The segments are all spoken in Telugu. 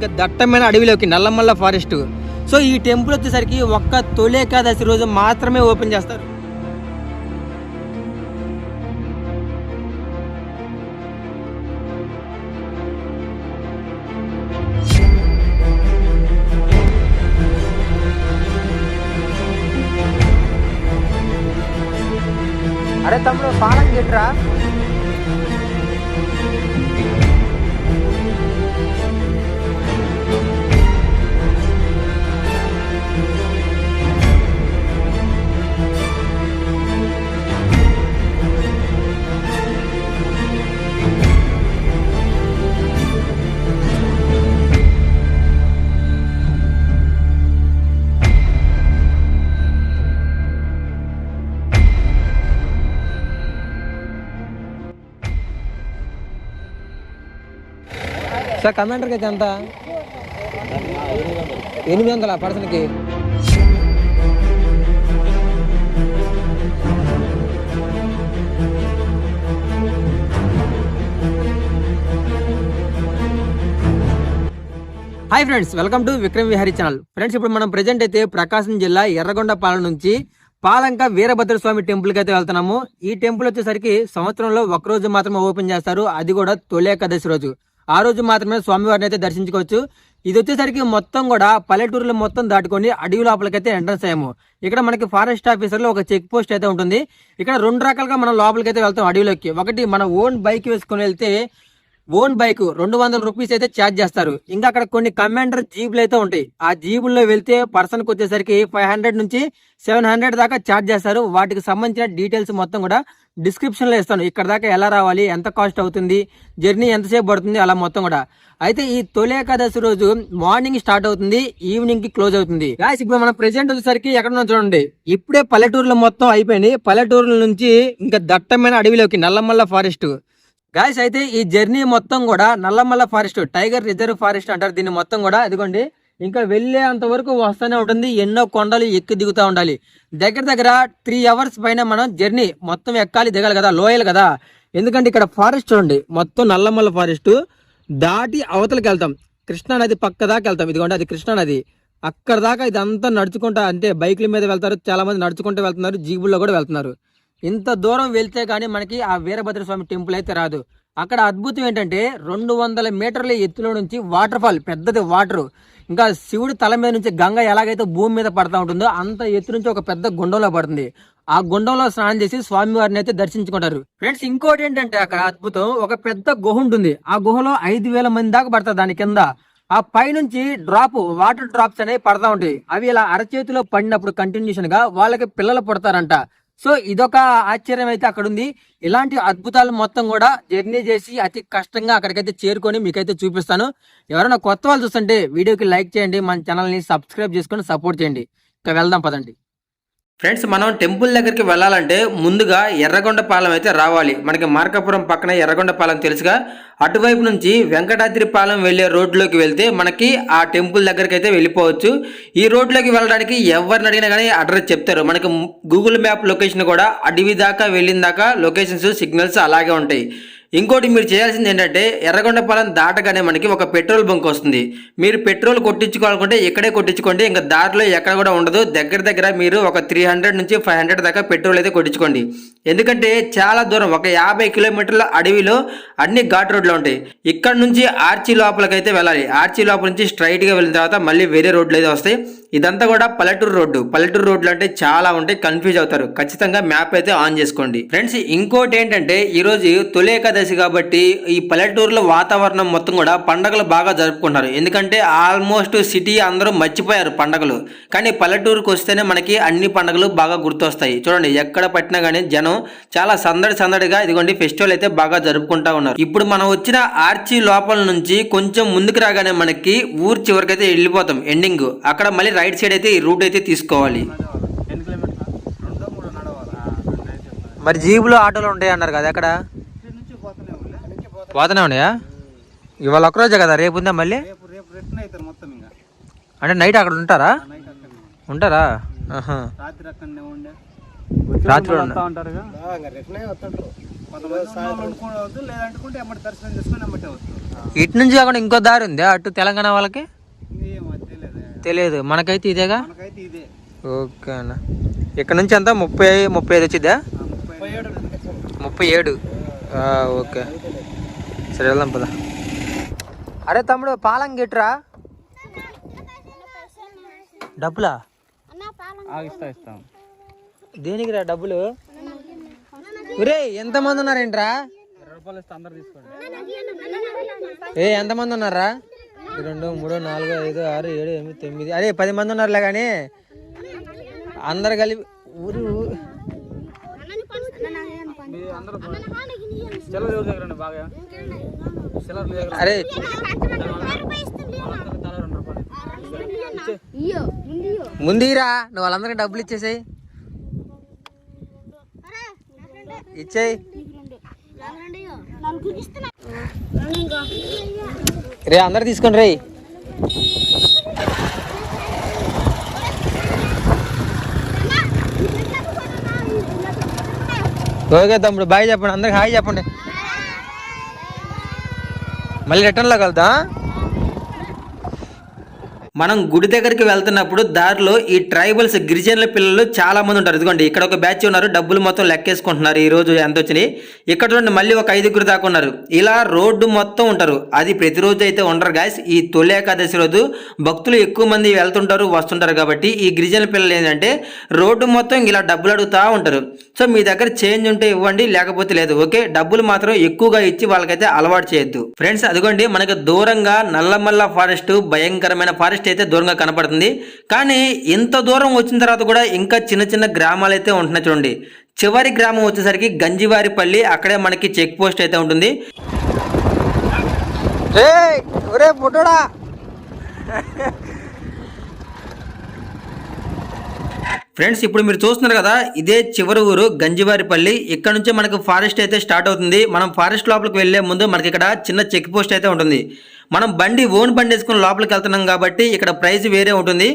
ఇంకా దట్టమైన అడవిలోకి నల్లమల్ల ఫారెస్ట్. సో ఈ టెంపుల్ వచ్చేసరికి ఒక్క తొలి ఏకాదశి రోజు మాత్రమే ఓపెన్ చేస్తారు. సార్ కమాండర్కి అయితే ఎంత? ఎనిమిది వందల పర్సన్కి? Hi friends welcome to Vikram Vihari channel. Friends ఇప్పుడు మనం ప్రజెంట్ అయితే ప్రకాశం జిల్లా ఎర్రగొండపాలెం నుంచి పాలంక వీరభద్ర స్వామి టెంపుల్కి అయితే వెళ్తున్నాము. ఈ టెంపుల్ వచ్చేసరికి సంవత్సరంలో ఒకరోజు మాత్రమే ఓపెన్ చేస్తారు. అది కూడా తొలి ఏకాదశి రోజు. ఆ రోజు మాత్రమే స్వామివారిని అయితే దర్శించుకోవచ్చు. ఇది వచ్చేసరికి మొత్తం కూడా పల్లెటూరులు మొత్తం దాటుకొని అడవి లోపలికైతే ఎంట్రన్స్ అయ్యాము. ఇక్కడ మనకి ఫారెస్ట్ ఆఫీసర్లో ఒక చెక్ పోస్ట్ అయితే ఉంటుంది. ఇక్కడ రెండు రకాలుగా మనం లోపలికైతే వెళ్తాం అడవిలోకి. ఒకటి మన ఓన్ బైక్ వేసుకొని వెళ్తే ఓన్ బైక్ రెండు వందల రూపీస్ అయితే ఛార్జ్ చేస్తారు. ఇంకా అక్కడ కొన్ని కమాండర్ జీపులు అయితే ఉంటాయి. ఆ జీబుల్లో వెళ్తే పర్సన్కి వచ్చేసరికి ఫైవ్ హండ్రెడ్ నుంచి సెవెన్ హండ్రెడ్ దాకా ఛార్జ్ చేస్తారు. వాటికి సంబంధించిన డీటెయిల్స్ మొత్తం కూడా డిస్క్రిప్షన్లో ఇస్తాను. ఇక్కడ దాకా ఎలా రావాలి ఎంత కాస్ట్ అవుతుంది జర్నీ ఎంతసేపు పడుతుంది అలా మొత్తం కూడా. అయితే ఈ తొలి ఏకాదశి రోజు మార్నింగ్ స్టార్ట్ అవుతుంది ఈవినింగ్కి క్లోజ్ అవుతుంది. గాయస్ ఇప్పుడు మనం ప్రెసెంట్ వచ్చేసరికి ఎక్కడ చూడండి. ఇప్పుడే పల్లెటూరులో మొత్తం అయిపోయింది. పల్లెటూరుల నుంచి ఇంకా దట్టమైన అడవిలోకి నల్లమల్ల ఫారెస్ట్ గాయస్ అయితే ఈ జర్నీ మొత్తం కూడా Nallamala forest tiger reserve forest అంటారు. దీన్ని మొత్తం కూడా ఇదిగోండి ఇంకా వెళ్ళేంత వరకు వస్తూనే ఉంటుంది. ఎన్నో కొండలు ఎక్కి దిగుతూ ఉండాలి. దగ్గర దగ్గర త్రీ అవర్స్ పైన మనం జర్నీ మొత్తం ఎక్కాలి దిగాలి కదా లోయలు కదా. ఎందుకంటే ఇక్కడ ఫారెస్ట్ చూడండి మొత్తం నల్లమల్ల ఫారెస్ట్ దాటి అవతలకి వెళ్తాం. కృష్ణా నది పక్క దాకా వెళ్తాం. ఇదిగోండి అది కృష్ణా నది. అక్కడ దాకా ఇదంతా నడుచుకుంటా అంటే బైకుల మీద వెళ్తారు చాలా మంది నడుచుకుంటూ వెళ్తున్నారు జీబుల్లో కూడా వెళ్తున్నారు. ఇంత దూరం వెళ్తే కానీ మనకి ఆ వీరభద్ర స్వామి టెంపుల్ అయితే రాదు. అక్కడ అద్భుతం ఏంటంటే రెండు వందల మీటర్ల ఎత్తులో నుంచి వాటర్ ఫాల్ పెద్దది వాటర్. ఇంకా శివుడి తల మీద నుంచి గంగ ఎలాగైతే భూమి మీద పడతా ఉంటుందో అంత ఎత్తు నుంచి ఒక పెద్ద గుండంలో పడుతుంది. ఆ గుండంలో స్నానం చేసి స్వామివారిని అయితే దర్శించుకుంటారు. ఫ్రెండ్స్ ఇంకోటి ఏంటంటే అక్కడ అద్భుతం ఒక పెద్ద గుహ ఉంటుంది. ఆ గుహలో ఐదు వేల మంది దాకా పడతారు దాని కింద. ఆ పైనుంచి డ్రాప్ వాటర్ డ్రాప్స్ అనేవి పడతా ఉంటాయి. అవి ఇలా అరచేతిలో పడినప్పుడు కంటిన్యూషన్గా వాళ్ళకి పిల్లలు పుడతారంట. సో ఇదొక ఆశ్చర్యం అయితే అక్కడ ఉంది ఇలాంటి అద్భుతాలు మొత్తం కూడా జర్నీ చేసి అతి కష్టంగా అక్కడికైతే చేరుకొని మీకైతే చూపిస్తాను. ఎవరైనా కొత్త వాళ్ళు చూస్తుంటే వీడియోకి లైక్ చేయండి. మన ఛానల్ని సబ్స్క్రైబ్ చేసుకొని సపోర్ట్ చేయండి. ఇక వెళ్దాం పదండి. ఫ్రెండ్స్ మనం టెంపుల్ దగ్గరికి వెళ్ళాలంటే ముందుగా ఎర్రగొండపాలెం అయితే రావాలి. మనకి మార్కాపురం పక్కన ఎర్రగొండపాలెం తెలుసుగా. అటువైపు నుంచి వెంకటాద్రిపాలెం వెళ్ళే రోడ్లోకి వెళ్తే మనకి ఆ టెంపుల్ దగ్గరికి అయితే వెళ్ళిపోవచ్చు. ఈ రోడ్లోకి వెళ్ళడానికి ఎవరిని అడిగినా కానీ అడ్రస్ చెప్తారు. మనకి గూగుల్ మ్యాప్ లొకేషన్ కూడా అడవి దాకా వెళ్ళిన దాకా లొకేషన్స్ సిగ్నల్స్ అలాగే ఉంటాయి. ఇంకోటి మీరు చేయాల్సింది ఏంటంటే ఎర్రగొండపాలెం దాటగానే మనకి ఒక పెట్రోల్ బంక్ వస్తుంది. మీరు పెట్రోల్ కొట్టించుకోవాలనుకుంటే ఇక్కడే కొట్టించుకోండి ఇంకా దారిలో ఎక్కడ కూడా ఉండదు. దగ్గర దగ్గర మీరు ఒక త్రీ హండ్రెడ్ నుంచి ఫైవ్ హండ్రెడ్ దాకా పెట్రోల్ అయితే కొట్టించుకోండి. ఎందుకంటే చాలా దూరం ఒక యాభై కిలోమీటర్ల అడవిలో అన్ని ఘాట్ రోడ్లు ఉంటాయి. ఇక్కడ నుంచి ఆర్చి లోపలికైతే వెళ్ళాలి. ఆర్చి లోపల నుంచి స్ట్రైట్గా వెళ్ళిన తర్వాత మళ్ళీ వేరే రోడ్లు అయితే వస్తాయి. ఇదంతా కూడా పల్లెటూరు రోడ్డు. పల్లెటూరు రోడ్లు అంటే చాలా ఉంటాయి కన్ఫ్యూజ్ అవుతారు. ఖచ్చితంగా మ్యాప్ అయితే ఆన్ చేసుకోండి. ఫ్రెండ్స్ ఇంకోటి ఏంటంటే ఈరోజు తొలే తొలి ఏకాదశి కాబట్టి ఈ పల్లెటూరులో వాతావరణం మొత్తం కూడా పండగలు బాగా జరుపుకుంటారు. ఎందుకంటే ఆల్మోస్ట్ సిటీ అందరూ మర్చిపోయారు పండగలు. కానీ పల్లెటూరుకు వస్తేనే మనకి అన్ని పండగలు బాగా గుర్తొస్తాయి. చూడండి ఎక్కడ పట్టినా కానీ జనం చాలా సందడి సందడిగా ఇదిగోండి ఫెస్టివల్ అయితే బాగా జరుపుకుంటా ఉన్నారు. ఇప్పుడు మనం వచ్చిన ఆర్చి లోపల నుంచి కొంచెం ముందుకు రాగానే మనకి ఊరు చివరికైతే వెళ్ళిపోతాం. ఎండింగ్ అక్కడ మళ్ళీ రైట్ సైడ్ అయితే ఈ రూట్ అయితే తీసుకోవాలి. మరి జీబులు ఆటోలు ఉంటాయి అన్నారు కదా ఎక్కడ ఇక్కడి నుంచి పోతూనే ఉండే పోతూనే ఉన్నాయా? ఇవాళ ఒక్కరోజే కదా రేపు ఉందా మళ్ళీ? రేపు రేపు రిటర్న్ అవుతారు మొత్తం ఇంకా. అంటే నైట్ అక్కడ ఉంటారా? ఉంటారా. రాత్రి ఇటు నుంచి కాకుండా ఇంకో దారి ఉంది? అటు తెలంగాణ వాళ్ళకి? తెలియదు. తెలియదు. మనకైతే ఇదేగా? మనకైతే ఇదే. ఓకే అన్న. ఇక్కడ నుంచి అంతా ముప్పై ముప్పై ఐదు వచ్చిద్దా? ముప్పై ఏడు. ముప్పై ఏడు. ఆ, ఓకే. సరే వెళ్దాం పద. అరే తమ్ముడు పాలం గిట్రా? డబ్బులా? ఇస్తా ఇస్తాం దేనికి రా డబ్బులు ఒరే ఎంతమంది ఉన్నారేంట్రా? ఏ ఎంతమంది ఉన్నారా? రెండు మూడు నాలుగు ఐదు ఆరు ఏడు ఎనిమిది తొమ్మిది. అరే పది మంది ఉన్నారులే కానీ అందరు కలిపి ఊరు- మీ అందరూ చిల్లర ఎవరి దగ్గర ఉన్నాయి బాగా. మీ దగ్గర. అరే. తల రెండు రూపాయలు. ముందురా నువ్వు వాళ్ళందరికీ డబ్బులు ఇచ్చేసాయి. ఇచ్చేయి. రే అందరు తీసుకోండి రే ఓకే తమ్ముడు బాయ్ చెప్పండి అందరికి హాయ్ చెప్పండి. మళ్ళీ రిటర్న్లో కలుద్దాం మనం గుడి దగ్గరికి వెళ్తున్నప్పుడు దారిలో ఈ ట్రైబల్స్ గిరిజనుల పిల్లలు చాలా మంది ఉంటారు. ఇదిగోండి ఇక్కడ ఒక బ్యాచ్ ఉన్నారు. డబ్బులు మొత్తం లెక్కేసుకుంటున్నారు ఈ రోజు ఎంత వచ్చినాయి ఇక్కడ చూడండి మళ్ళీ ఒక ఐదుగురు దాకా ఉన్నారు. ఇలా రోడ్డు మొత్తం ఉంటారు. అది ప్రతిరోజు అయితే ఉండరు గాయస్. ఈ తొలి ఏకాదశి రోజు భక్తులు ఎక్కువ మంది వెళ్తుంటారు వస్తుంటారు కాబట్టి ఈ గిరిజన పిల్లలు ఏంటంటే రోడ్డు మొత్తం ఇలా డబ్బులు అడుగుతూ ఉంటారు. సో మీ దగ్గర చేంజ్ ఉంటే ఇవ్వండి లేకపోతే లేదు. ఓకే? డబ్బులు మాత్రం ఎక్కువగా ఇచ్చి వాళ్ళకైతే అలవాటు చేయొద్దు. ఫ్రెండ్స్ అదిగోండి మనకి దూరంగా నల్లమల్ల ఫారెస్ట్ భయంకరమైన ఫారెస్ట్ అయితే దూరంగా కనపడుతుంది. కానీ ఇంత దూరం వచ్చిన తర్వాత కూడా ఇంకా చిన్న చిన్న గ్రామాలు అయితే ఉంటున్నాయి చూడండి. చివరి గ్రామం వచ్చేసరికి గంజివారిపల్లి అక్కడే మనకి చెక్ పోస్ట్ అయితే ఉంటుంది. ఫ్రెండ్స్ ఇప్పుడు మీరు చూస్తున్నారు కదా ఇదే చివరి ఊరు గంజివారిపల్లి. ఇక్కడ నుంచి మనకు ఫారెస్ట్ అయితే స్టార్ట్ అవుతుంది. మనం ఫారెస్ట్ లోపలికి వెళ్ళే ముందు మనకి ఇక్కడ చిన్న చెక్ పోస్ట్ అయితే ఉంటుంది. మనం బండి ఓన్ బండి వేసుకుని లోపలికి వెళ్తున్నాం కాబట్టి ఇక్కడ ప్రైస్ వేరే ఉంటుంది.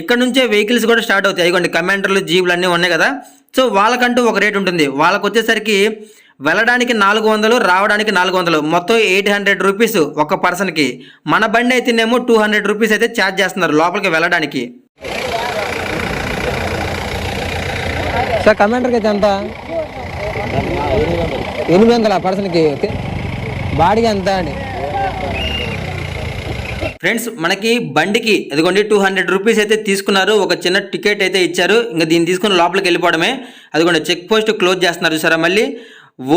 ఇక్కడ నుంచే వెహికల్స్ కూడా స్టార్ట్ అవుతాయి. ఇదిగోండి కమాండర్లు జీబులు అన్నీ ఉన్నాయి కదా. సో వాళ్ళకంటూ ఒక రేట్ ఉంటుంది. వాళ్ళకు వచ్చేసరికి వెళ్ళడానికి నాలుగు వందలు రావడానికి నాలుగు వందలు. మొత్తం ఎయిట్ హండ్రెడ్ రూపీస్ ఒక పర్సన్కి. మన బండి అయితేనేమో టూ హండ్రెడ్ రూపీస్ అయితే ఛార్జ్ చేస్తున్నారు లోపలికి వెళ్ళడానికి. సార్ కమాండర్కి అయితే ఎంత? ఎనిమిది వందల పర్సన్కి? బాడీకి ఎంత అండి? ఫ్రెండ్స్ మనకి బండికి అదిగోండి టూ హండ్రెడ్ రూపీస్ అయితే తీసుకున్నారు. ఒక చిన్న టికెట్ అయితే ఇచ్చారు. ఇంకా దీన్ని తీసుకుని లోపలికి వెళ్ళిపోవడమే. అదిగోండి చెక్ పోస్ట్ క్లోజ్ చేస్తున్నారు చూసారా మళ్ళీ?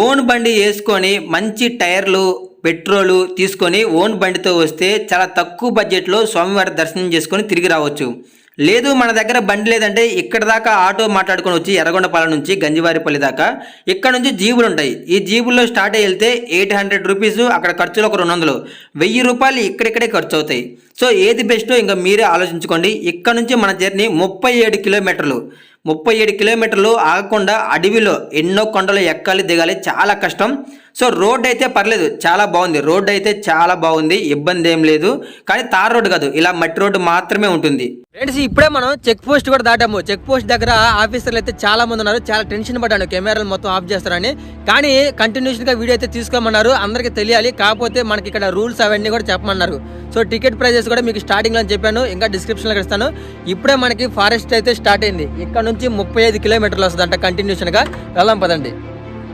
ఓన్ బండి వేసుకొని మంచి టైర్లు పెట్రోలు తీసుకొని ఓన్ బండితో వస్తే చాలా తక్కువ బడ్జెట్లో స్వామివారి దర్శనం చేసుకొని తిరిగి రావచ్చు. లేదు మన దగ్గర బండి లేదంటే ఇక్కడ దాకా ఆటో మాట్లాడుకొని వచ్చి ఎర్రగొండపాలెం నుంచి గంజివారిపల్లి దాకా ఇక్కడ నుంచి జీబులు ఉంటాయి. ఈ జీబుల్లో స్టార్ట్ అయ్యి వెళ్తే ఎయిట్ హండ్రెడ్ రూపీస్ అక్కడ ఖర్చులు ఒక రెండు వందలు. వెయ్యి రూపాయలు ఇక్కడిక్కడే ఖర్చు అవుతాయి సో ఏది బెస్టో ఇంకా మీరే ఆలోచించుకోండి. ఇక్కడ నుంచి మన జర్నీ ముప్పై ఏడు కిలోమీటర్లు. ముప్పై ఏడు కిలోమీటర్లు ఆగకుండా అడవిలో ఎన్నో కొండలు ఎక్కాలి దిగాలి చాలా కష్టం. సో రోడ్ అయితే పర్లేదు చాలా బాగుంది. రోడ్ అయితే చాలా బాగుంది ఇబ్బంది ఏం లేదు. కానీ తార్ రోడ్ కాదు ఇలా మట్టి రోడ్డు మాత్రమే ఉంటుంది. ఫ్రెండ్స్ ఇప్పుడే మనం చెక్ పోస్ట్ కూడా దాటాము. చెక్ పోస్ట్ దగ్గర ఆఫీసర్లు అయితే చాలా మంది ఉన్నారు. చాలా టెన్షన్ పడ్డాను. కెమెరాలు మొత్తం ఆఫ్ చేస్తారని. కానీ కంటిన్యూషన్గా వీడియో అయితే తీసుకోమన్నారు. అందరికీ తెలియాలి. కాకపోతే మనకి ఇక్కడ రూల్స్ అవన్నీ కూడా చెప్పమన్నారు. సో టికెట్ ప్రైజెస్ కూడా మీకు స్టార్టింగ్లో చెప్పాను. ఇంకా డిస్క్రిప్షన్లో ఇస్తాను. ఇప్పుడే మనకి ఫారెస్ట్ అయితే స్టార్ట్ అయింది. ఇక్కడ నుంచి ముప్పై ఐదు కిలోమీటర్లు వస్తుందంట కంటిన్యూషన్గా. వెళ్దాం పదండి.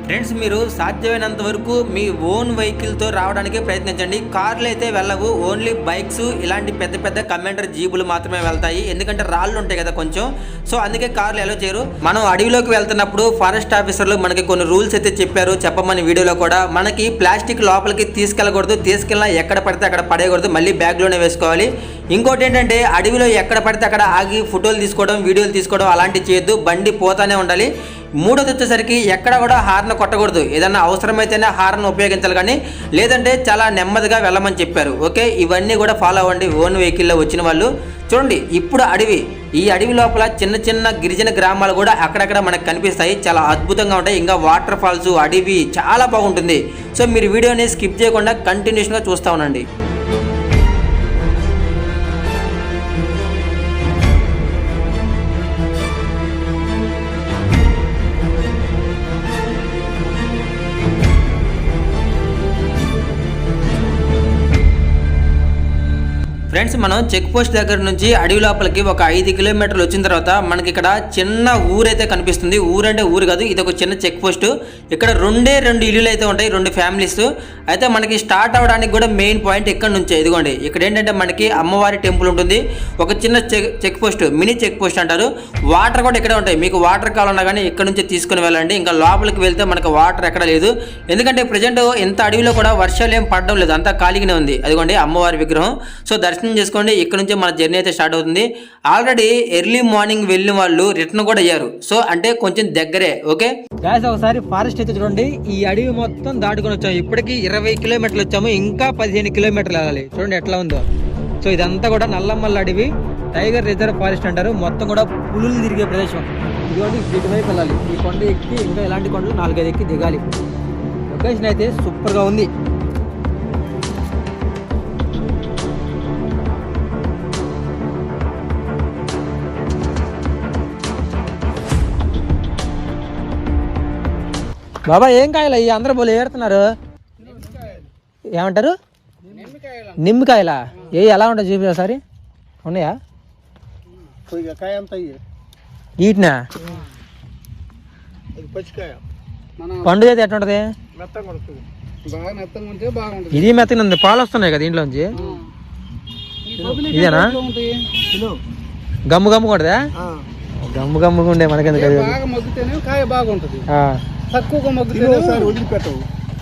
ఫ్రెండ్స్ మీరు సాధ్యమైనంత వరకు మీ ఓన్ వెహికల్తో రావడానికి ప్రయత్నించండి. కార్లు అయితే వెళ్ళవు ఓన్లీ బైక్స్ ఇలాంటి పెద్ద పెద్ద కమాండర్ జీబులు మాత్రమే వెళ్తాయి. ఎందుకంటే రాళ్ళు ఉంటాయి కదా కొంచెం. సో అందుకే కార్లు ఎలా చేయరు? మనం అడవిలోకి వెళ్తున్నప్పుడు ఫారెస్ట్ ఆఫీసర్లు మనకి కొన్ని రూల్స్ అయితే చెప్పారు చెప్పమని వీడియోలో కూడా. మనకి ప్లాస్టిక్ లోపలికి తీసుకెళ్ళకూడదు తీసుకెళ్ళినా ఎక్కడ పడితే అక్కడ పడేయకూడదు మళ్ళీ బ్యాగ్లోనే వేసుకోవాలి. ఇంకోటి ఏంటంటే అడవిలో ఎక్కడ పడితే అక్కడ ఆగి ఫోటోలు తీసుకోవడం వీడియోలు తీసుకోవడం అలాంటివి చేయొద్దు. బండి పోతానే ఉండాలి. మూడోది వచ్చేసరికి ఎక్కడ కూడా హార్న్ కొట్టకూడదు. ఏదన్నా అవసరమైతేనే హార్న్ ఉపయోగించాలి కానీ లేదంటే చాలా నెమ్మదిగా వెళ్ళమని చెప్పారు. ఓకే? ఇవన్నీ కూడా ఫాలో అవ్వండి. ఓన్ వెహికల్లో వచ్చిన వాళ్ళు. చూడండి ఇప్పుడు అడవి. ఈ అడవి లోపల చిన్న చిన్న గిరిజన గ్రామాలు కూడా అక్కడక్కడ మనకు కనిపిస్తాయి. చాలా అద్భుతంగా ఉంటాయి. ఇంకా వాటర్ ఫాల్స్ అడవి చాలా బాగుంటుంది. సో మీరు వీడియోని స్కిప్ చేయకుండా కంటిన్యూషన్గా చూస్తూ ఉండండి. ఫ్రెండ్స్ మనం చెక్ పోస్ట్ దగ్గర నుంచి అడవి లోపలికి ఒక ఐదు కిలోమీటర్లు వచ్చిన తర్వాత మనకి ఇక్కడ చిన్న ఊరైతే కనిపిస్తుంది. ఊరంటే ఊరు కాదు ఇది ఒక చిన్న చెక్ పోస్ట్. ఇక్కడ రెండే రెండు ఇల్లులు అయితే ఉంటాయి రెండు ఫ్యామిలీస్. అయితే మనకి స్టార్ట్ అవడానికి కూడా మెయిన్ పాయింట్ ఇక్కడ నుంచే. ఇదిగోండి ఇక్కడ ఏంటంటే మనకి అమ్మవారి టెంపుల్ ఉంటుంది. ఒక చిన్న check check post mini check post అంటారు. వాటర్ కూడా ఇక్కడే ఉంటాయి. మీకు వాటర్ కావాలన్నా కానీ ఇక్కడ నుంచి తీసుకుని వెళ్ళండి. ఇంకా లోపలికి వెళ్తే మనకి వాటర్ ఎక్కడ లేదు. ఎందుకంటే ప్రజెంట్ ఇంత అడవిలో కూడా వర్షాలు ఏం పడడం లేదు. అంతా ఖాళీగానే ఉంది. అదిగోండి అమ్మవారి విగ్రహం. సో దర్శనం చేసుకోండి. ఇక్కడ నుంచి మన జర్నీ అయితే స్టార్ట్ అవుతుంది. ఆల్రెడీ ఎర్లీ మార్నింగ్ వెళ్ళిన వాళ్ళు రిటర్న్ కూడా అయ్యారు. సో అంటే కొంచెం దగ్గరే ఓకే? గ్యాస్ ఒకసారి ఫారెస్ట్ అయితే చూడండి. ఈ అడవి మొత్తం దాటుకొని వచ్చాము. ఇప్పటికి ఇరవై కిలోమీటర్లు వచ్చాము. ఇంకా పదిహేను కిలోమీటర్లు వెళ్ళాలి. చూడండి ఎట్లా ఉందో. సో ఇదంతా కూడా నల్లమల్ల అడవి. టైగర్ రిజర్వ్ ఫారెస్ట్ అంటారు. మొత్తం కూడా పులులు తిరిగే ప్రదేశం. ఇదిగోండి ఇటువైపు వెళ్ళాలి. ఈ కొండ ఎక్కి ఇంకా ఇలాంటి కొండలు నాలుగైదు ఎక్కి దిగాలి. లొకేషన్ అయితే సూపర్గా ఉంది. బాబా ఏం కాయలు? అయ్యి అందరూ పోలే ఏడుతున్నారు. ఏమంటారు? నిమ్మకాయలా? ఏ ఎలా ఉంటాయి చూపి ఒకసారి? ఉన్నాయా? వీటినా? అది పచ్చికాయ మన పండు అయితే ఎట్లా ఉంటది ఇది మెత్తగా ఉంది పాలు వస్తున్నాయి కదా దీంట్లోంచి. ఇదేనా? గమ్ము గమ్ము కొడదా గమ్ము గమ్ముగా ఉండే మనకెందుకు కాయ బాగుంటుంది. తక్కువగా మగ్గితేనే వదిలిపెట్టవు.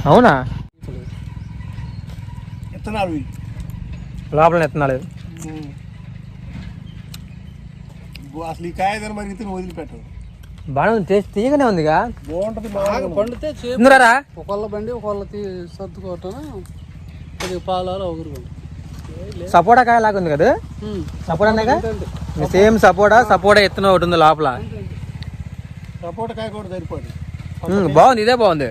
అవునా? విత్తనాలు ఇవి. లోపల ఎత్తనాలు అసలు ఈ కాయ మరి ఇతను వదిలిపెట్టవు. బాగా ఉంది టేస్ట్ తీయగానే ఉందిగా. బాగుంటది బాగా పండితే ఇందురారా ఒకళ్ళ బండి ఒకళ్ళ సర్దుకోవటం కొద్దిగా పాలాలు ఒకరు సపోటా కాయ లాగా ఉంది కదా? సపోటా సేమ్ సపోటా సపోటా ఎత్తున ఒకటి ఉంది లోపల. సపోటా కాయ కూడా సరిపోదు. ఉమ్, బాగుంది ఇదే బాగుంది.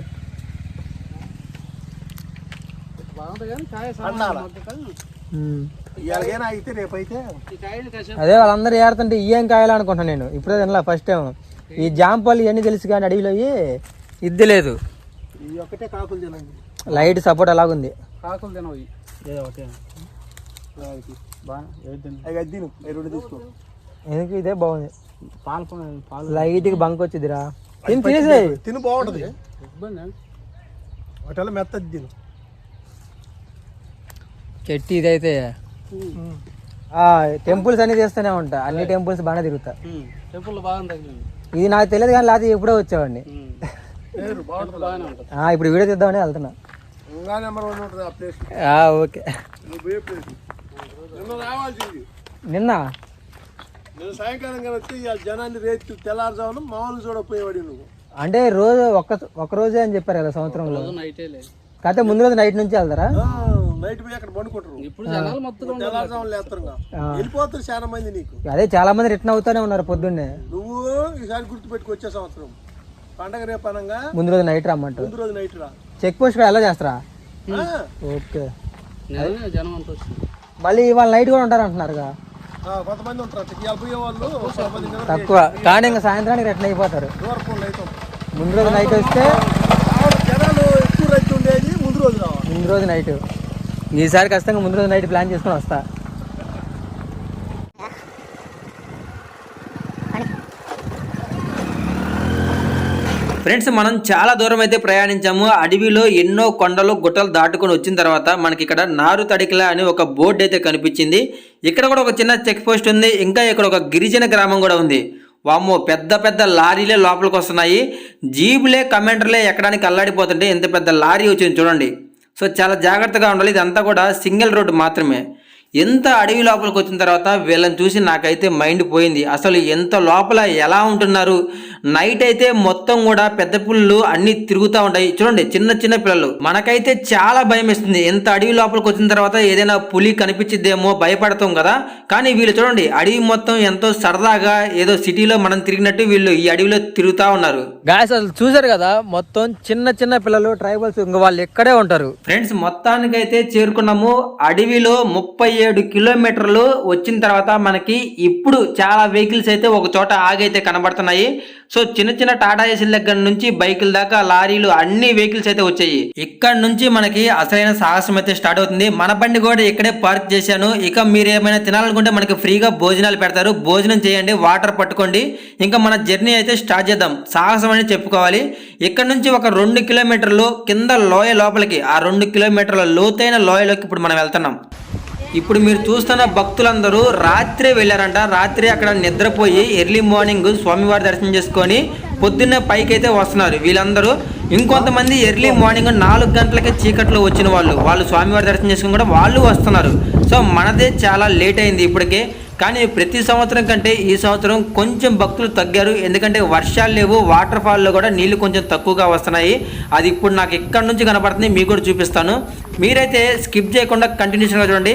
అదే వాళ్ళందరూ ఏడుతుంటే ఇయ్యేం కాయాలి అనుకుంటున్నాను నేను. ఇప్పుడే తినలా ఫస్ట్ టైం ఈ జాంపల్లి ఇవన్నీ తెలుసు కానీ అడవిలో ఇది లేదు. లైట్ సపోర్ట్ అలాగుంది కాకులు తినవు ఎందుకు? ఇదే బాగుంది. పాలు పాలు లైట్కి బంక్ వచ్చిందిరా తిని తీసే తిను బాగుంటుంది. ఒకటేళ మెత్తది తిను. చెట్టు ఇదైతే. ఆ టెంపుల్స్ అన్ని చేస్తూనే ఉంటా. అన్ని టెంపుల్స్ బాగానే తిరుగుతా. టెంపుల్ బాగా ఇది నాకు తెలియదు కానీ లేకపోతే ఎప్పుడో వచ్చేవాడిని. ఇప్పుడు వీడియో తీద్దామని వెళ్తున్నా. ఇంకా నెంబర్ వన్ ఉంటుంది ఆ ప్లేస్. ఆ, ఓకే. నిన్న? నేను సాయంకాలం కానీ వచ్చి ఇవాళ జనాన్ని రేపు తెల్లారుజామున మామూలు చూడకపోయేవాడి నువ్వు. అంటే రోజు ఒక్క ఒక్క రోజే అని చెప్పారు కదా సంవత్సరంలో. నైటే కాకపోతే ముందు రోజు నైట్ నుంచి వెళ్తారా? నైట్ పోయి అక్కడ పండుకుంటారు. ఇప్పుడు జనాలు మొత్తం తెల్లారుజామున లేస్తారు వెళ్ళిపోతారు చాలా మంది నీకు. అదే చాలా మంది రిటర్న్ అవుతానే ఉన్నారు పొద్దున్నే. నువ్వు ఈసారి గుర్తు పెట్టుకు వచ్చే సంవత్సరం. పండగ రేపు అనగా ముందు రోజు నైట్ రమ్మంటారు. ముందు రోజు నైట్ రా. చెక్ పోస్ట్ ఎలా చేస్తారా? ఆ, ఓకే. జనం అంతా వచ్చింది. మళ్ళీ ఇవాళ నైట్ కూడా ఉంటారు అంటున్నారుగా ఆ, కొంతమంది ఉంటారు వాళ్ళు తక్కువ. కానీ ఇంకా సాయంత్రానికి రిటర్న్ అయిపోతారు. ముందు రోజు నైట్ వస్తే జనాలు ఎక్కువ రైతు ఉండేది ముందు రోజు ముందు రోజు నైట్ ఈసారి ఖచ్చితంగా ముందు రోజు నైట్ ప్లాన్ చేసుకొని వస్తా. ఫ్రెండ్స్ మనం చాలా దూరం అయితే ప్రయాణించాము. అడవిలో ఎన్నో కొండలు గుట్టలు దాటుకొని వచ్చిన తర్వాత మనకి ఇక్కడ నారు తడికిల అని ఒక బోర్డు అయితే కనిపించింది. ఇక్కడ కూడా ఒక చిన్న చెక్ పోస్ట్ ఉంది. ఇంకా ఇక్కడ ఒక గిరిజన గ్రామం కూడా ఉంది. వామ్మో పెద్ద పెద్ద లారీలే లోపలికి వస్తున్నాయి. జీబులే కమెంటర్లే ఎక్కడానికి అల్లాడిపోతుంటే ఇంత పెద్ద లారీ వచ్చింది చూడండి. సో చాలా జాగ్రత్తగా ఉండాలి. ఇదంతా కూడా సింగిల్ రోడ్డు మాత్రమే. ఎంత అడవి లోపలికి వచ్చిన తర్వాత వీళ్ళని చూసి నాకైతే మైండ్ పోయింది. అసలు ఎంత లోపల ఎలా ఉంటున్నారు? నైట్ అయితే మొత్తం కూడా పెద్ద పుల్లు అన్ని తిరుగుతూ ఉంటాయి. చూడండి చిన్న చిన్న పిల్లలు. మనకైతే చాలా భయం వేస్తుంది. ఎంత అడవి లోపలికి వచ్చిన తర్వాత ఏదైనా పులి కనిపించిద్దేమో భయపడతాం కదా. కానీ వీళ్ళు చూడండి అడవి మొత్తం ఎంతో సరదాగా ఏదో సిటీలో మనం తిరిగినట్టు వీళ్ళు ఈ అడవిలో తిరుగుతా ఉన్నారు. గాయస్ అసలు చూసారు కదా మొత్తం చిన్న చిన్న పిల్లలు ట్రైబల్స్ ఇంకా వాళ్ళు ఎక్కడే ఉంటారు. ఫ్రెండ్స్ మొత్తానికైతే చేరుకున్నాము. అడవిలో ముప్పై ఏడు కిలోమీటర్లు వచ్చిన తర్వాత మనకి ఇప్పుడు చాలా వెహికల్స్ అయితే ఒక చోట ఆగైతే కనబడుతున్నాయి. సో చిన్న చిన్న టాటా ఏసీల దగ్గర నుంచి బైకుల దాకా లారీలు అన్ని వెహికల్స్ అయితే వచ్చాయి. ఇక్కడ నుంచి మనకి అసలైన సాహసం అయితే స్టార్ట్ అవుతుంది. మన బండి కూడా ఇక్కడే పార్క్ చేశాను. ఇక మీరు ఏమైనా తినాలనుకుంటే మనకి ఫ్రీగా భోజనాలు పెడతారు. భోజనం చేయండి వాటర్ పట్టుకోండి. ఇంకా మన జర్నీ అయితే స్టార్ట్ చేద్దాం. సాహసం అని చెప్పుకోవాలి. ఇక్కడ నుంచి ఒక రెండు కిలోమీటర్లు కింద లోయ లోపలికి ఆ రెండు కిలోమీటర్ల లోతైన లోయలోకి ఇప్పుడు మనం వెళ్తున్నాం. ఇప్పుడు మీరు చూస్తున్న భక్తులందరూ రాత్రే వెళ్ళారంట. రాత్రి అక్కడ నిద్రపోయి ఎర్లీ మార్నింగ్ స్వామివారి దర్శనం చేసుకొని పొద్దున్నే పైకి అయితే వస్తున్నారు. వీళ్ళందరూ ఇంకొంతమంది ఎర్లీ మార్నింగ్ నాలుగు గంటలకే చీకట్లో వచ్చిన వాళ్ళు వాళ్ళు స్వామివారి దర్శనం చేసుకుని కూడా వాళ్ళు వస్తున్నారు. సో మనదే చాలా లేట్ అయింది ఇప్పటికే. కానీ ప్రతి సంవత్సరం కంటే ఈ సంవత్సరం కొంచెం భక్తులు తగ్గారు. ఎందుకంటే వర్షాలు లేవు వాటర్ ఫాల్లో కూడా నీళ్ళు కొంచెం తక్కువగా వస్తున్నాయి. అది ఇప్పుడు నాకు ఇక్కడ నుంచి కనపడుతుంది మీకు కూడా చూపిస్తాను. మీరైతే స్కిప్ చేయకుండా కంటిన్యూషన్గా చూడండి.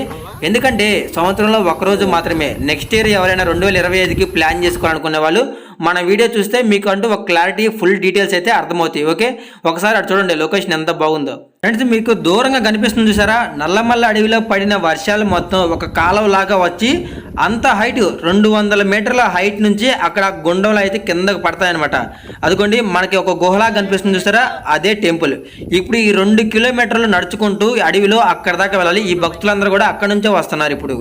ఎందుకంటే సంవత్సరంలో ఒకరోజు మాత్రమే. నెక్స్ట్ ఇయర్ ఎవరైనా రెండు వేల ఇరవై ఐదుకి ప్లాన్ చేసుకోవాలనుకునే వాళ్ళు మన వీడియో చూస్తే మీకు అంటూ ఒక క్లారిటీ ఫుల్ డీటెయిల్స్ అయితే అర్థమవుతాయి. ఓకే ఒకసారి అటు చూడండి లొకేషన్ ఎంత బాగుందో. ఫ్రెండ్స్ మీకు దూరంగా కనిపిస్తుంది చూసారా? నల్లమల్ల అడవిలో పడిన వర్షాలు మొత్తం ఒక కాలువలాగా వచ్చి అంత హైట్ రెండు వందల మీటర్ల హైట్ నుంచి అక్కడ గుండంలో అయితే కిందకు పడతాయన్నమాట. అదిగోండి మనకి ఒక గుహలా కనిపిస్తుంది చూసారా? అదే టెంపుల్. ఇప్పుడు ఈ రెండు కిలోమీటర్లు నడుచుకుంటూ అడవిలో అక్కడ దాకా వెళ్ళాలి. ఈ భక్తులందరూ కూడా అక్కడ నుంచే వస్తున్నారు ఇప్పుడు.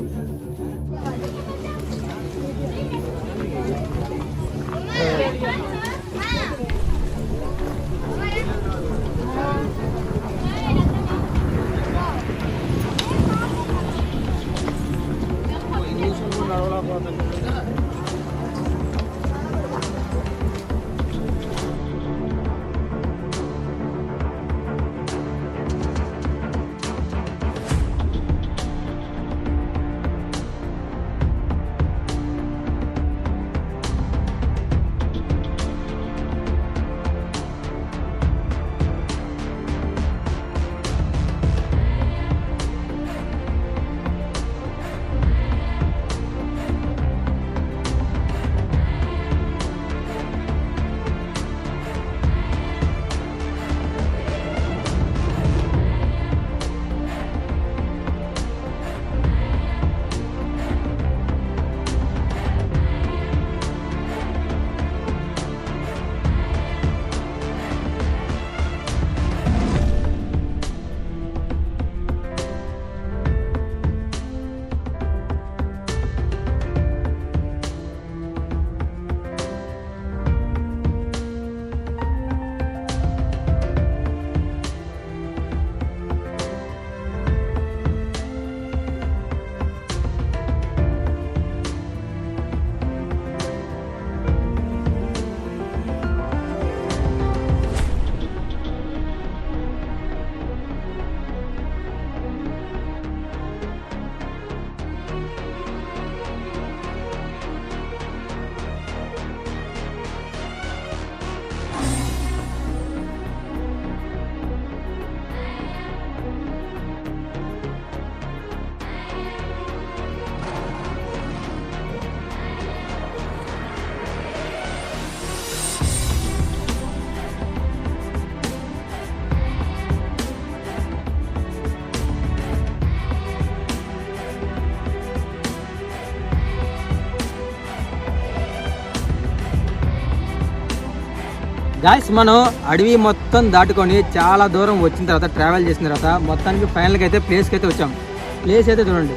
ਰੌਲਾ ਪਾ ਦਿੰਦੇ గాయస్ మనం అడవి మొత్తం దాటుకొని చాలా దూరం వచ్చిన తర్వాత ట్రావెల్ చేసిన తర్వాత మొత్తానికి ఫైనల్గా అయితే ప్లేస్కి అయితే వచ్చాం. ప్లేస్ అయితే చూడండి.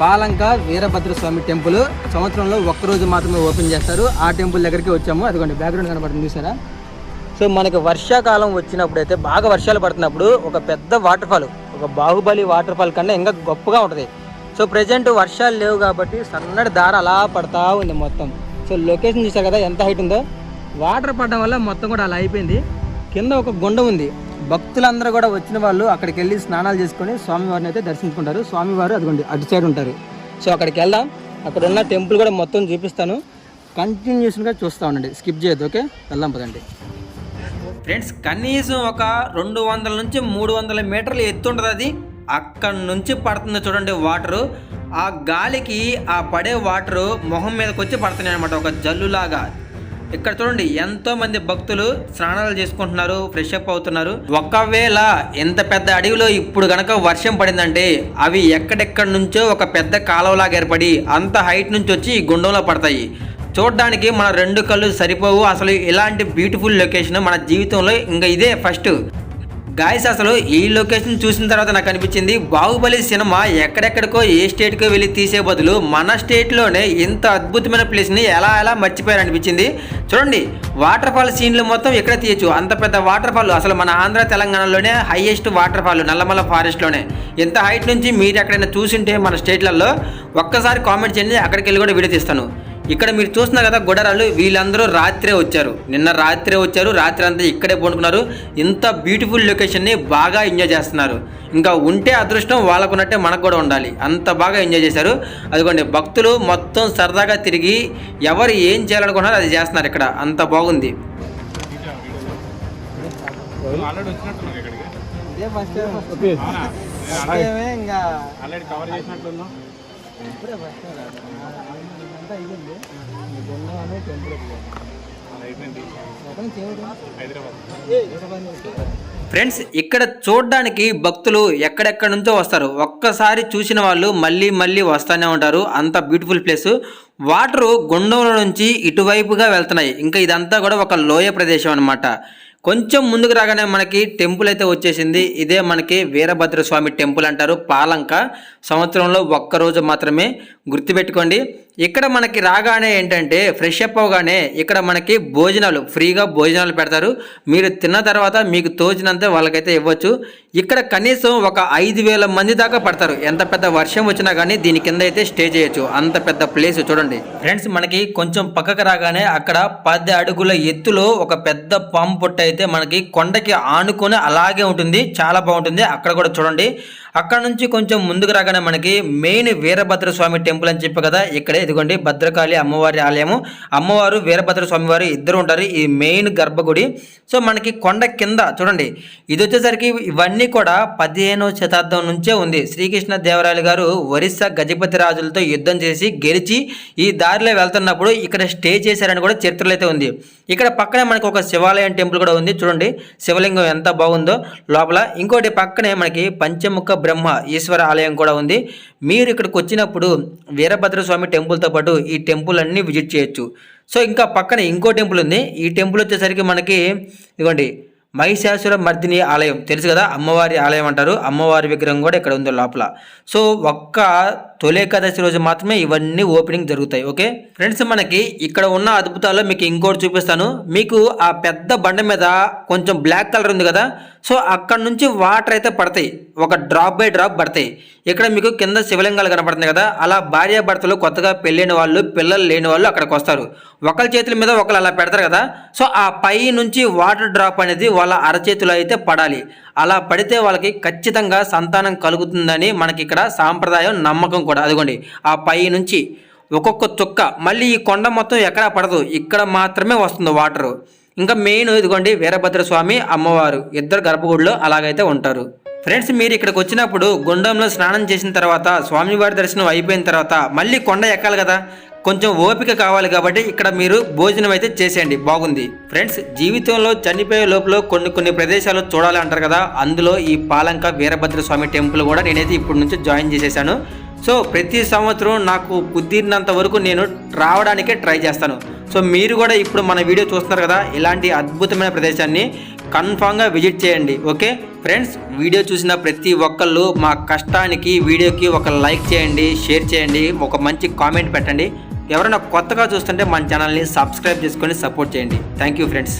పాలంక వీరభద్ర స్వామి టెంపుల్ సంవత్సరంలో ఒక్కరోజు మాత్రమే ఓపెన్ చేస్తారు. ఆ టెంపుల్ దగ్గరికి వచ్చాము. అదిగోండి బ్యాక్గ్రౌండ్ కనబడుతుంది చూసారా? సో మనకి వర్షాకాలం వచ్చినప్పుడు అయితే బాగా వర్షాలు పడుతున్నప్పుడు ఒక పెద్ద వాటర్ ఫాల్ ఒక బాహుబలి వాటర్ ఫాల్ కన్నా ఇంకా గొప్పగా ఉంటుంది. సో ప్రజెంట్ వర్షాలు లేవు కాబట్టి సన్నటి దార అలా పడతా ఉంది మొత్తం. సో లొకేషన్ చూసారు కదా ఎంత హైట్ ఉందో? వాటర్ పడడం వల్ల మొత్తం కూడా అలా అయిపోయింది. కింద ఒక గుండ ఉంది. భక్తులందరూ కూడా వచ్చిన వాళ్ళు అక్కడికి వెళ్ళి స్నానాలు చేసుకొని స్వామివారిని అయితే దర్శించుకుంటారు. స్వామివారు అదిగోండి అటు సైడ్ ఉంటారు. సో అక్కడికి వెళ్దాం. అక్కడ ఉన్న టెంపుల్ కూడా మొత్తం చూపిస్తాను. కంటిన్యూషన్గా చూస్తూ ఉండండి. స్కిప్ చేయొద్దు ఓకే? వెళ్దాం పదండి. ఫ్రెండ్స్ కనీసం ఒక రెండు వందల నుంచి మూడు వందల మీటర్లు ఎత్తుంటుంది అది. అక్కడ నుంచి పడుతుంది చూడండి వాటరు. ఆ గాలికి ఆ పడే వాటరు మొహం మీదకి వచ్చి పడుతున్నాయి అనమాట ఒక జల్లులాగా. ఇక్కడ చూడండి ఎంతో మంది భక్తులు స్నానాలు చేసుకుంటున్నారు ఫ్రెష్ అప్ అవుతున్నారు. ఒకవేళ ఎంత పెద్ద అడవిలో ఇప్పుడు గనక వర్షం పడిందంటే అవి ఎక్కడెక్కడి నుంచో ఒక పెద్ద కాలువలాగా ఏర్పడి అంత హైట్ నుంచి వచ్చి ఈ గుండంలో పడతాయి. చూడడానికి మన రెండు కళ్ళు సరిపోవు. అసలు ఇలాంటి బ్యూటిఫుల్ లొకేషన్ మన జీవితంలో ఇంకా ఇదే ఫస్ట్ గాయస్ అసలు ఈ లొకేషన్ చూసిన తర్వాత నాకు అనిపించింది బాహుబలి సినిమా ఎక్కడెక్కడికో ఏ స్టేట్కో వెళ్ళి తీసే బదులు మన స్టేట్లోనే ఇంత అద్భుతమైన ప్లేస్ని ఎలా ఎలా మర్చిపోయారు అనిపించింది. చూడండి వాటర్ ఫాల్ సీన్లు మొత్తం ఎక్కడ తీయచ్చు. అంత పెద్ద వాటర్ ఫాల్ అసలు మన ఆంధ్ర తెలంగాణలోనే హైయెస్ట్ వాటర్ ఫాల్ నల్లమల ఫారెస్ట్లోనే ఇంత హైట్ నుంచి మీరు ఎక్కడైనా చూసింటే మన స్టేట్లలో ఒక్కసారి కామెంట్ చేయండి అక్కడికి వెళ్ళి కూడా వీడియో తీస్తాను. ఇక్కడ మీరు చూస్తున్నారు కదా గుడరాలు వీళ్ళందరూ రాత్రే వచ్చారు. నిన్న రాత్రే వచ్చారు రాత్రి అంతా ఇక్కడే పండుకున్నారు. ఇంత బ్యూటిఫుల్ లొకేషన్ని బాగా ఎంజాయ్ చేస్తున్నారు. ఇంకా ఉంటే అదృష్టం వాళ్ళకున్నట్టే మనకు కూడా ఉండాలి. అంత బాగా ఎంజాయ్ చేశారు. అదిగోండి భక్తులు మొత్తం సరదాగా తిరిగి ఎవరు ఏం చేయాలనుకున్నారో అది చేస్తున్నారు ఇక్కడ. అంత బాగుంది. ఇదే ఫ్రెండ్స్ ఇక్కడ చూడడానికి భక్తులు ఎక్కడెక్కడ నుంచో వస్తారు. ఒక్కసారి చూసిన వాళ్ళు మళ్ళీ మళ్ళీ వస్తూనే ఉంటారు. అంత బ్యూటిఫుల్ ప్లేస్ వాటరు గుండంలో నుంచి ఇటువైపుగా వెళ్తున్నాయి. ఇంకా ఇదంతా కూడా ఒక లోయ ప్రదేశం అన్నమాట. కొంచెం ముందుకు రాగానే మనకి టెంపుల్ అయితే వచ్చేసింది. ఇదే మనకి వీరభద్ర స్వామి టెంపుల్ అంటారు. పాలంక. సంవత్సరంలో ఒక్కరోజు మాత్రమే గుర్తుపెట్టుకోండి. ఇక్కడ మనకి రాగానే ఏంటంటే ఫ్రెష్ అప్ అవగానే ఇక్కడ మనకి భోజనాలు ఫ్రీగా భోజనాలు పెడతారు. మీరు తిన్న తర్వాత మీకు తోచినంత వాళ్ళకైతే ఇవ్వచ్చు. ఇక్కడ కనీసం ఒక ఐదు వేల మంది దాకా పడతారు. ఎంత పెద్ద వర్షం వచ్చినా కానీ దీని కింద అయితే స్టే చేయొచ్చు. అంత పెద్ద ప్లేస్ చూడండి. ఫ్రెండ్స్ మనకి కొంచెం పక్కకు రాగానే అక్కడ పది అడుగుల ఎత్తులో ఒక పెద్ద పాము పొట్ట అయితే మనకి కొండకి ఆనుకొని అలాగే ఉంటుంది. చాలా బాగుంటుంది. అక్కడ కూడా చూడండి. అక్కడ నుంచి కొంచెం ముందుకు రాగానే మనకి మెయిన్ వీరభద్ర స్వామి టెంపుల్ అని చెప్పి కదా ఇక్కడే ఇదిగోండి భద్రకాళి అమ్మవారి ఆలయము. అమ్మవారు వీరభద్ర స్వామివారు ఇద్దరు ఉంటారు ఈ మెయిన్ గర్భగుడి. సో మనకి కొండ కింద చూడండి ఇది వచ్చేసరికి ఇవన్నీ కూడా పదిహేనవ శతాబ్దం నుంచే ఉంది. శ్రీకృష్ణ దేవరాయలు గారు ఒరిస్సా గజపతి రాజులతో యుద్ధం చేసి గెలిచి ఈ దారిలో వెళ్తున్నప్పుడు ఇక్కడ స్టే చేశారని కూడా చరిత్రలో అయితే ఉంది. ఇక్కడ పక్కనే మనకి ఒక శివాలయం టెంపుల్ కూడా ఉంది. చూడండి శివలింగం ఎంత బాగుందో. లోపల ఇంకోటి పక్కనే మనకి పంచముఖ బ్రహ్మ ఈశ్వర ఆలయం కూడా ఉంది. మీరు ఇక్కడికి వచ్చినప్పుడు వీరభద్ర స్వామి టెంపుల్తో పాటు ఈ టెంపుల్ అన్నీ విజిట్ చేయొచ్చు. సో ఇంకా పక్కన ఇంకో టెంపుల్ ఉంది. ఈ టెంపుల్ వచ్చేసరికి మనకి ఇదిగోండి మహిషాసుర మర్దిని ఆలయం. తెలుసు కదా? అమ్మవారి ఆలయం అంటారు. అమ్మవారి విగ్రహం కూడా ఇక్కడ ఉంది లోపల. సో ఒక్క తొలేకాదశి రోజు మాత్రమే ఇవన్నీ ఓపెనింగ్ జరుగుతాయి. ఓకే? ఫ్రెండ్స్ మనకి ఇక్కడ ఉన్న అద్భుతాల్లో మీకు ఇంకోటి చూపిస్తాను. మీకు ఆ పెద్ద బండ మీద కొంచెం బ్లాక్ కలర్ ఉంది కదా? సో అక్కడ నుంచి వాటర్ అయితే పడతాయి. ఒక డ్రాప్ బై డ్రాప్ పడతాయి. ఇక్కడ మీకు కింద శివలింగాలు కనపడుతుంది కదా అలా భార్యాభర్తలు కొత్తగా పెళ్ళైన వాళ్ళు పిల్లలు లేని వాళ్ళు అక్కడికి వస్తారు. ఒకళ్ళ చేతుల మీద ఒకరు అలా పెడతారు కదా సో ఆ పై నుంచి వాటర్ డ్రాప్ అనేది వాళ్ళ అరచేతిలో అయితే పడాలి. అలా పడితే వాళ్ళకి ఖచ్చితంగా సంతానం కలుగుతుందని మనకి ఇక్కడ సాంప్రదాయం నమ్మకం కూడా. అదిగోండి ఆ పై నుంచి ఒక్కొక్క చుక్క మళ్ళీ ఈ కొండ మొత్తం ఎక్కడా పడదు ఇక్కడ మాత్రమే వస్తుంది వాటరు. ఇంకా మెయిన్ ఇదిగోండి వీరభద్ర స్వామి అమ్మవారు ఇద్దరు గర్భగుడిలో అలాగైతే ఉంటారు. ఫ్రెండ్స్ మీరు ఇక్కడికి వచ్చినప్పుడు గుండంలో స్నానం చేసిన తర్వాత స్వామివారి దర్శనం అయిపోయిన తర్వాత మళ్ళీ కొండ ఎక్కాలి కదా? కొంచెం ఓపిక కావాలి కాబట్టి ఇక్కడ మీరు భోజనం అయితే చేసేయండి. బాగుంది. ఫ్రెండ్స్ జీవితంలో చనిపోయే లోపల కొన్ని కొన్ని ప్రదేశాలు చూడాలి అంటారు కదా? అందులో ఈ పాలంక వీరభద్ర స్వామి టెంపుల్ కూడా నేనైతే ఇప్పటి నుంచి జాయిన్ చేసేసాను. సో ప్రతి సంవత్సరం నాకు కుదిరినంత వరకు నేను రావడానికే ట్రై చేస్తాను. సో మీరు కూడా ఇప్పుడు మన వీడియో చూస్తున్నారు కదా? ఇలాంటి అద్భుతమైన ప్రదేశాన్ని కన్ఫామ్గా విజిట్ చేయండి ఓకే? ఫ్రెండ్స్ వీడియో చూసిన ప్రతి ఒక్కళ్ళు మా కష్టానికి వీడియోకి ఒక లైక్ చేయండి షేర్ చేయండి ఒక మంచి కామెంట్ పెట్టండి. ఎవరైనా కొత్తగా చూస్తుంటే మన ఛానల్ని సబ్స్క్రైబ్ చేసుకొని సపోర్ట్ చేయండి. Thank you friends.